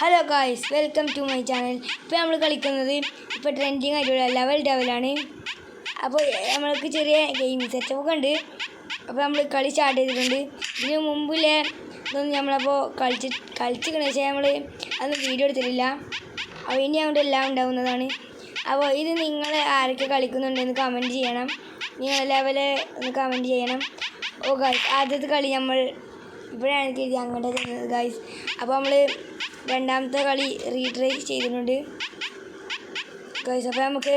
Hello guys welcome to my channel ഇപ്പോൾ നമ്മൾ കളിക്കുന്നത് ഇപ്പോൾ ട്രെൻഡിങ് ആയിട്ടുള്ള ലെവൽ ഡെവലാണ് അപ്പോൾ നമ്മൾക്ക് ചെറിയ ഗെയിം സെറ്റപ്പൊക്കെ ഉണ്ട്. അപ്പോൾ നമ്മൾ കളി സ്റ്റാർട്ട് ചെയ്തിട്ടുണ്ട്. ഇതിന് മുമ്പിലെ ഇതൊന്നും നമ്മളപ്പോൾ കളിച്ച് കളിച്ചിക്കണ വെച്ചാൽ നമ്മൾ അന്ന് വീഡിയോ എടുത്തിട്ടില്ല. അപ്പോൾ ഇനി അങ്ങോട്ട് എല്ലാം ഉണ്ടാവുന്നതാണ്. അപ്പോൾ ഇത് നിങ്ങൾ ആരൊക്കെ കളിക്കുന്നുണ്ടെന്ന് കമന്റ് ചെയ്യണം. നിങ്ങൾ ലെവൽ ഒന്ന് കമന്റ് ചെയ്യണം. ഓ ആദ്യത്തെ കളി നമ്മൾ ഇപ്പോഴാണ് ഇത് അങ്ങോട്ട് ചെയ്യുന്നത് ഗായ്സ് അപ്പോൾ നമ്മൾ രണ്ടാമത്തെ കളി റീട്രൈ ചെയ്തിട്ടുണ്ട്. ഗൈസ് അപ്പോൾ നമുക്ക്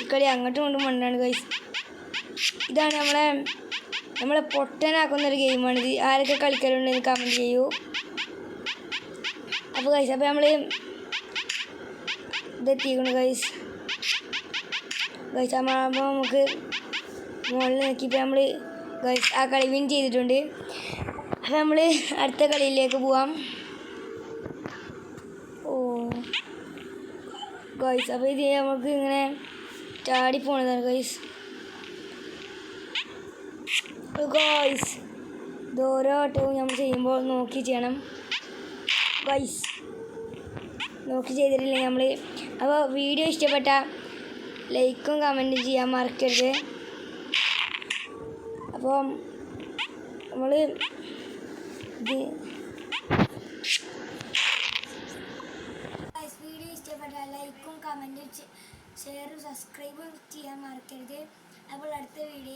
ഈ കളി അങ്ങോട്ടും കൊണ്ടും മണ്ണാണ് ഗൈസ് ഇതാണ് നമ്മളെ നമ്മളെ പൊട്ടനാക്കുന്ന ഒരു ഗെയിമാണിത് ആരൊക്കെ കളിക്കലുണ്ടെന്ന് കമന്റ് ചെയ്യൂ. അപ്പോൾ ഗൈസ് അപ്പോൾ നമ്മൾ ഇതെത്തിക്കണം ഗൈസ് ഗൈസ് അപ്പോൾ നമുക്ക് മുകളിൽ നോക്കിയപ്പോൾ നമ്മൾ ഗൈസ് ആ കളി വിൻ ചെയ്തിട്ടുണ്ട്. അപ്പം നമ്മൾ അടുത്ത കളിയിലേക്ക് പോവാം. ഓ. ഗൈസ് അപ്പോൾ ഇത് നമുക്ക് ഇങ്ങനെ ചാടി പോണതാണ് ഗൈസ് ഗൈസ് ഇത് ഓരോ വട്ടവും നമ്മൾ ചെയ്യുമ്പോൾ നോക്കി ചെയ്യണം. ഗൈസ് നോക്കി ചെയ്തിട്ടില്ലെങ്കിൽ നമ്മൾ അപ്പോൾ വീഡിയോ ഇഷ്ടപ്പെട്ട ലൈക്കും കമന്റും ചെയ്യാൻ മറക്കരുത്. അപ്പോൾ നമ്മൾ ഇത് വീഡിയോ ഇഷ്ടപ്പെട്ട ലൈക്കും കമന്റും ഷെയറും സബ്സ്ക്രൈബും ചെയ്യാൻ മറക്കരുത്. അപ്പോൾ അടുത്ത വരുന്നതാണ്